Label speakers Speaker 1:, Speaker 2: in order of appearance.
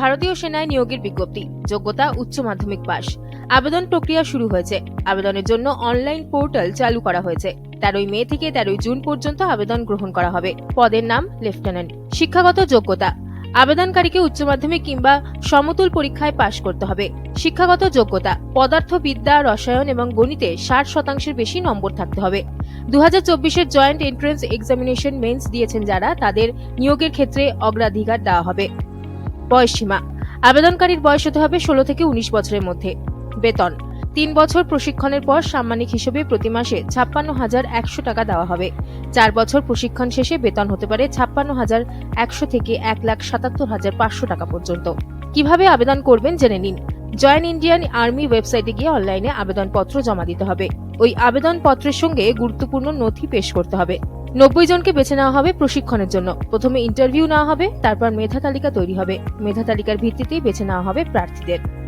Speaker 1: ভারতীয় সেনায় নিয়োগের বিজ্ঞপ্তি, যোগ্যতা উচ্চ মাধ্যমিক পাস আবেদন প্রক্রিয়া শুরু হয়েছে। আবেদনের জন্য অনলাইন পোর্টাল চালু করা হয়েছে। তেরোই মে থেকে তেরোই জুন পর্যন্ত আবেদন গ্রহণ করা হবে। পদের নাম লেফটেন্যান্ট। শিক্ষাগত যোগ্যতা। আবেদনকারীকে উচ্চ মাধ্যমিক কিংবা সমতুল পরীক্ষায় পাশ করতে হবে। শিক্ষাগত যোগ্যতা। পদার্থবিদ্যা, রসায়ন এবং গণিতে ষাট শতাংশের বেশি নম্বর থাকতে হবে। দু হাজার চব্বিশের জয়েন্ট এন্ট্রেন্স এক্সামিনেশন মেন্স দিয়েছেন যারা। তাদের নিয়োগের ক্ষেত্রে অগ্রাধিকার দেওয়া হবে। বয়সসীমা আবেদনকারীর বয়স হতে হবে ষোলো থেকে উনিশ বছরের মধ্যে। বেতন। তিন বছর প্রশিক্ষণের পর সাম্মানিক হিসেবে প্রতি মাসে ছাপ্পান্ন হাজার একশো টাকা দেওয়া হবে। চার বছর প্রশিক্ষণ শেষে বেতন হতে পারে ছাপ্পান্ন হাজার একশো থেকে এক লাখ সাতাত্তর হাজার পাঁচশো টাকা পর্যন্ত। কীভাবে আবেদন করবেন জেনে নিন। জয়েন ইন্ডিয়ান আর্মি ওয়েবসাইটে গিয়ে অনলাইনে আবেদনপত্র জমা দিতে হবে। ওই আবেদনপত্রের সঙ্গে গুরুত্বপূর্ণ নথি পেশ করতে হবে। নব্বই জনকে বেছে নেওয়া হবে প্রশিক্ষণের জন্য। প্রথমে ইন্টারভিউ নেওয়া হবে, তারপর মেধা তালিকা তৈরি হবে। মেধা তালিকার ভিত্তিতেই বেছে নেওয়া হবে প্রার্থীদের।